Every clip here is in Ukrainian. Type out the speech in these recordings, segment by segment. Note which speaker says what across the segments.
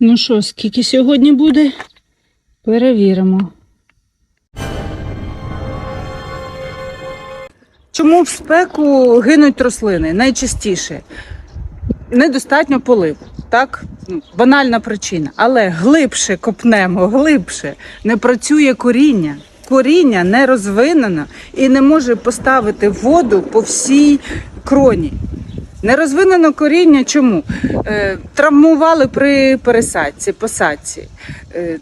Speaker 1: Ну що, скільки сьогодні буде? Перевіримо. Чому в спеку гинуть рослини? Найчастіше недостатньо поливу. Так, Ну, банальна причина. Але глибше копнемо, глибше не працює коріння. Коріння не розвинено і не може поставити воду по всій кроні. Не розвинено коріння чому? Е, травмували при пересадці, посадці. Е,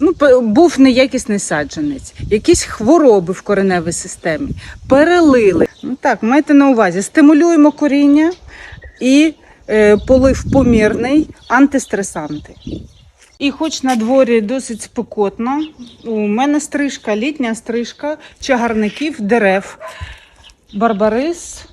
Speaker 1: ну, був неякісний саджанець, якісь хвороби в кореневій системі, перелили. Ну так, майте на увазі, стимулюємо коріння і е, полив помірний, антистресанти. І хоч на дворі досить спекотно, у мене стрижка, літня стрижка чагарників, дерев, барбарис,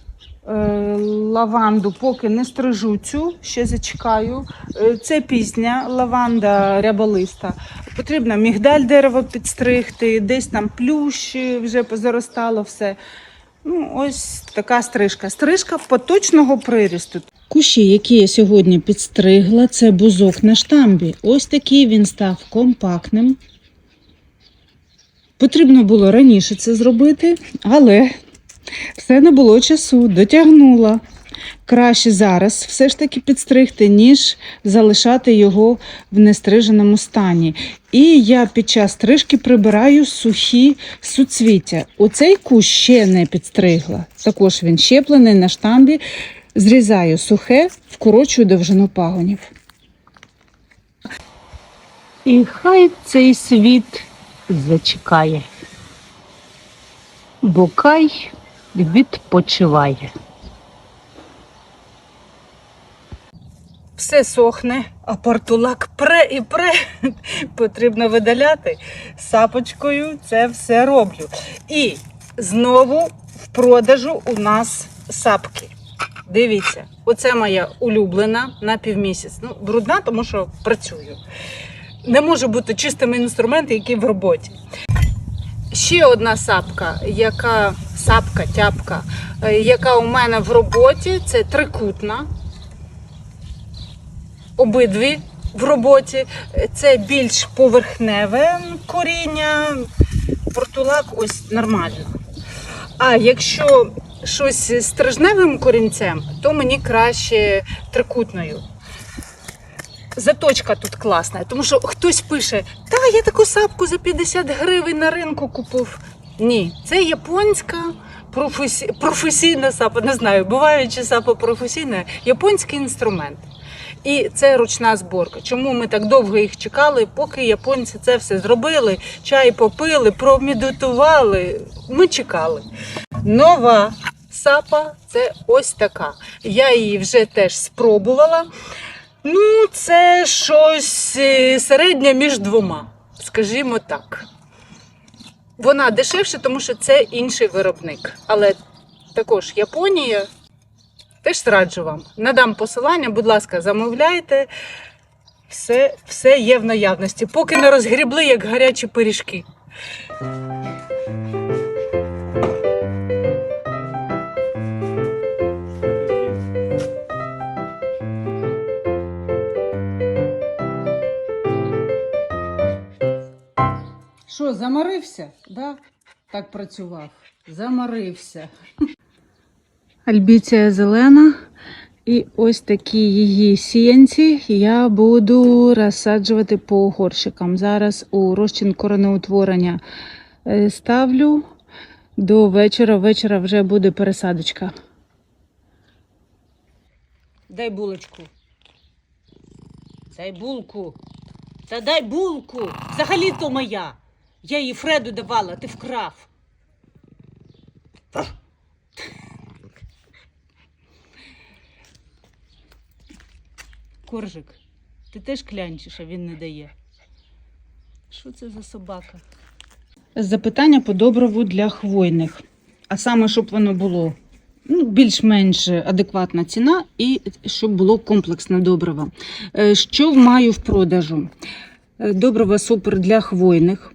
Speaker 1: лаванду поки не стрижу цю, ще зачекаю. Е, Це пізня лаванда ряболиста. Потрібно мігдаль дерева підстригти, десь там плющ е, вже позаростало все. Ну, ось така стрижка. Стрижка поточного прирісту. Кущі, які я сьогодні підстригла, це бузок на штамбі. Ось такий він став компактним. Потрібно було раніше це зробити, але все не було часу, дотягнула. Краще зараз все ж таки підстригти, ніж залишати його в нестриженому стані. І я під час стрижки прибираю сухі суцвіття. Оцей кущ ще не підстригла. Також він щеплений на штамбі. Зрізаю сухе, вкорочую довжину пагонів.
Speaker 2: І хай цей світ зачекає, бо кай відпочиває.
Speaker 1: Все сохне, а портулак пре і пре. Потрібно видаляти. Сапочкою це все роблю. І знову в продажу у нас сапки. Дивіться, оце моя улюблена на півмісяць. Ну, брудна, тому що працюю. Не може бути чистими інструменти, які в роботі. Ще одна сапка, яка сапка, тяпка, е, яка у мене в роботі, це трикутна обидві в роботі. Це більш поверхневе коріння, портулак ось нормально. А якщо щось з стрижневим корінцем, то мені краще трикутною. Заточка тут класна, тому що хтось пише: Та я таку сапку за 50 гривень на ринку купив. Ні, це японська професі... професійна сапа. Не знаю, буває чи сапа професійна, японський інструмент. І це ручна зборка. Чому ми так довго їх чекали, поки японці це все зробили, чай попили, промедитували. Ми чекали. Нова сапа це ось така. Я її вже теж спробувала. Ну, це щось е, середнє між двома, скажімо так. Вона дешевша, тому що це інший виробник. Але також Японія теж раджу вам. Надам посилання, будь ласка, замовляйте. Все, все є в наявності, поки не розгрібли, як гарячі пиріжки. Що, заморився? Да? Так працював. Заморився. Альбіція зелена. І ось такі її сіянці я буду розсаджувати по горщикам. Зараз у розчин коренеутворення е, ставлю до вечора. Вечора вже буде пересадочка. Дай булочку. Дай булку. Та дай булку. Взагалі то моя. Я її Фреду давала, ти вкрав. Коржик, ти теж клянчиш, а він не дає. Що це за собака? Запитання по добриву для хвойних. А саме, щоб воно було ну, більш-менш адекватна ціна і щоб було комплексне добриво. Е, Що маю в продажу? Е, Добриво супер для хвойних.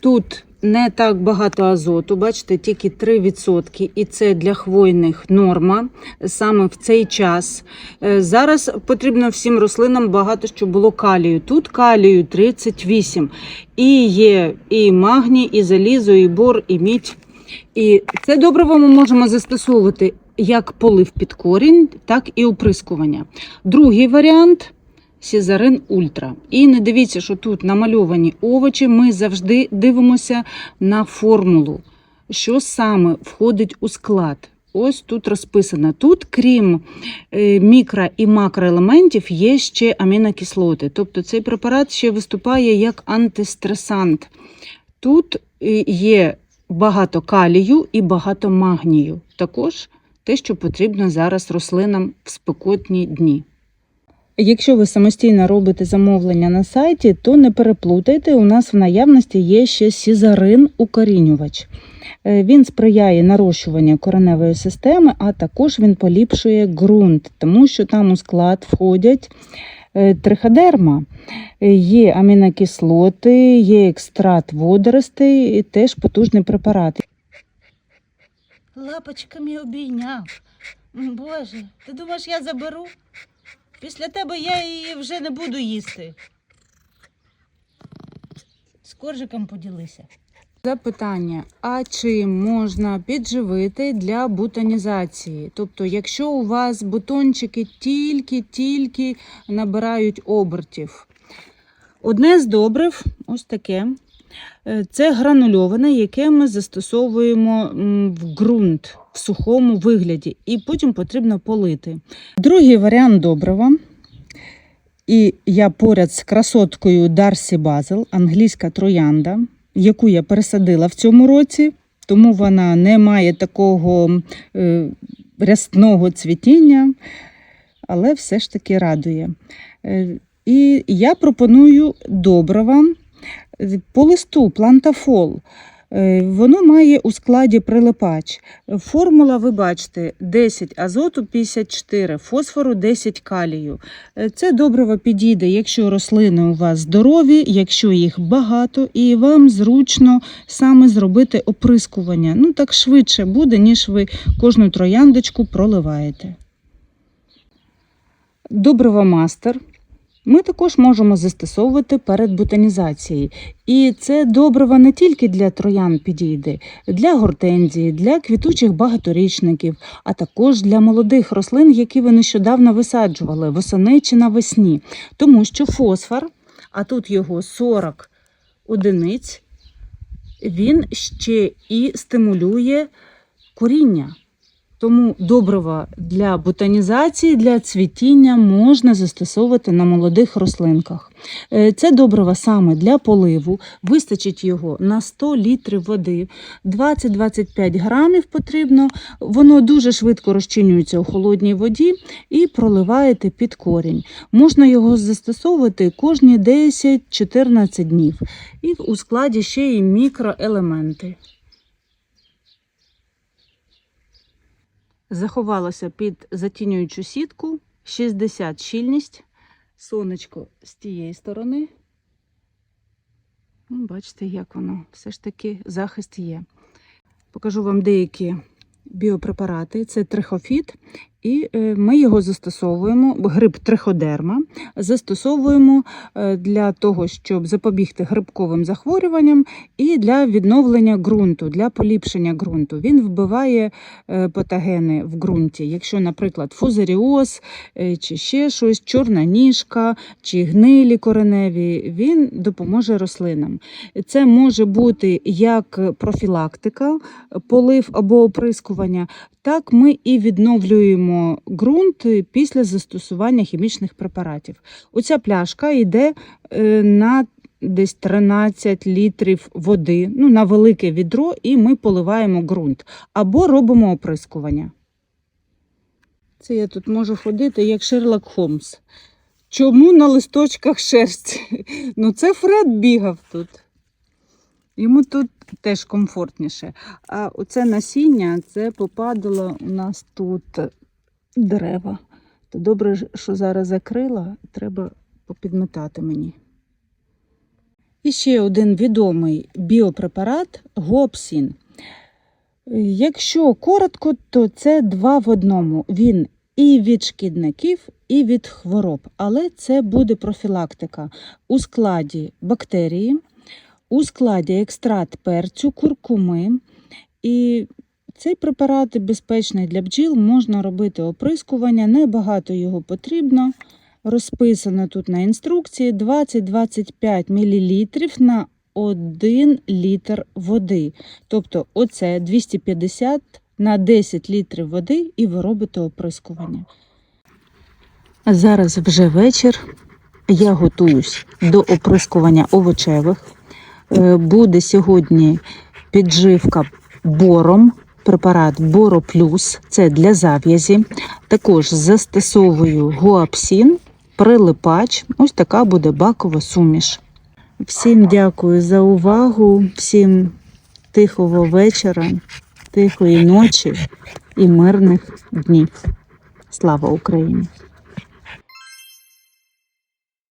Speaker 1: Тут не так багато азоту, бачите, тільки 3%, і це для хвойних норма саме в цей час. Е, Зараз потрібно всім рослинам багато що було калію. Тут калію 38. І є і магній, і залізо, і бор, і мідь. І це добриво ми можемо застосовувати як полив під корінь, так і оприскування. Другий варіант Сізарин Ультра. І не дивіться, що тут намальовані овочі. Ми завжди дивимося на формулу, що саме входить у склад. Ось тут розписано. Тут, крім е, мікро і макроелементів, є ще амінокислоти. Тобто цей препарат ще виступає як антистресант. Тут е, є багато калію і багато магнію. Також те, що потрібно зараз рослинам в спекотні дні. Якщо ви самостійно робите замовлення на сайті, то не переплутайте. У нас в наявності є ще сізарин укорінювач. Е, Він сприяє нарощуванню кореневої системи, а також він поліпшує ґрунт, тому що там у склад входять е, триходерма. Е, Є амінокислоти, є екстракт водоростей, і теж потужний препарат.
Speaker 3: Лапочками обійняв. Боже, ти думаєш, я заберу? Після тебе я її вже не буду їсти. З коржиком поділися.
Speaker 1: Запитання: а чи можна підживити для бутонізації? Тобто, якщо у вас бутончики тільки-тільки набирають обертів. Одне з добрив, ось таке. Е, Це гранульоване, яке ми застосовуємо в ґрунт в сухому вигляді, і потім потрібно полити. Другий варіант добрива. І я поряд з красоткою Дарсі Базел, англійська троянда, яку я пересадила в цьому році, тому вона не має такого е, рясного цвітіння, але все ж таки радує. Е, і я пропоную добрива по листу плантафол. Е, Воно має у складі прилипач. Формула, ви бачите, 10 азоту, 54, фосфору, 10 калію. Е, Це добриво підійде, якщо рослини у вас здорові, якщо їх багато, і вам зручно саме зробити оприскування. Ну так швидше буде, ніж ви кожну трояндочку проливаєте. Добриво мастер. Ми також можемо застосовувати перед бутонізацією. І це добриво не тільки для троян підійде, для гортензії, для квітучих багаторічників, а також для молодих рослин, які ви нещодавно висаджували восени чи навесні. Тому що фосфор, а тут його 40 одиниць, він ще і стимулює коріння. Тому добрива для ботанізації, для цвітіння можна застосовувати на молодих рослинках. Е, Це добрива саме для поливу. Вистачить його на 100 літрів води, 20-25 грамів потрібно. Воно дуже швидко розчинюється у холодній воді і проливаєте під корінь. Можна його застосовувати кожні 10-14 днів. І у складі ще й мікроелементи. Заховалося під затінюючу сітку, 60 щільність, сонечко з тієї сторони. Ну, бачите, як воно все ж таки захист є. Покажу вам деякі біопрепарати. Це трихофіт, і е, ми його застосовуємо, гриб триходерма, застосовуємо е, для того, щоб запобігти грибковим захворюванням і для відновлення ґрунту, для поліпшення ґрунту. Він вбиває е, патогени в ґрунті. Якщо, наприклад, фузаріоз чи ще щось, чорна ніжка чи гнилі кореневі, він допоможе рослинам. Це може бути як профілактика, полив або оприскування, так ми і відновлюємо ґрунт після застосування хімічних препаратів. Оця пляшка йде е, на десь 13 літрів води, ну, на велике відро, і ми поливаємо ґрунт або робимо оприскування. Це я тут можу ходити як Шерлок Холмс. Чому на листочках шерсть? Ну, це Фред бігав тут. Йому тут теж комфортніше. А оце насіння, це попадало у нас тут дерева. То добре, що зараз закрила, треба попідметати мені. І ще один відомий біопрепарат Гопсін. Якщо коротко, то це два в одному. Він і від шкідників, і від хвороб. Але це буде профілактика у складі бактерії, у складі екстракт перцю, куркуми. І цей препарат безпечний для бджіл, можна робити оприскування, небагато його потрібно. Розписано тут на інструкції 20-25 мл на 1 літр води. Тобто оце 250 на 10 літрів води і ви робите оприскування. Зараз вже вечір. Я готуюсь до оприскування овочевих. Е, Буде сьогодні підживка бором, препарат Боро Плюс, це для зав'язі. Також застосовую гуапсін, прилипач. Ось така буде бакова суміш. Всім дякую за увагу, всім тихого вечора, тихої ночі і мирних днів. Слава Україні!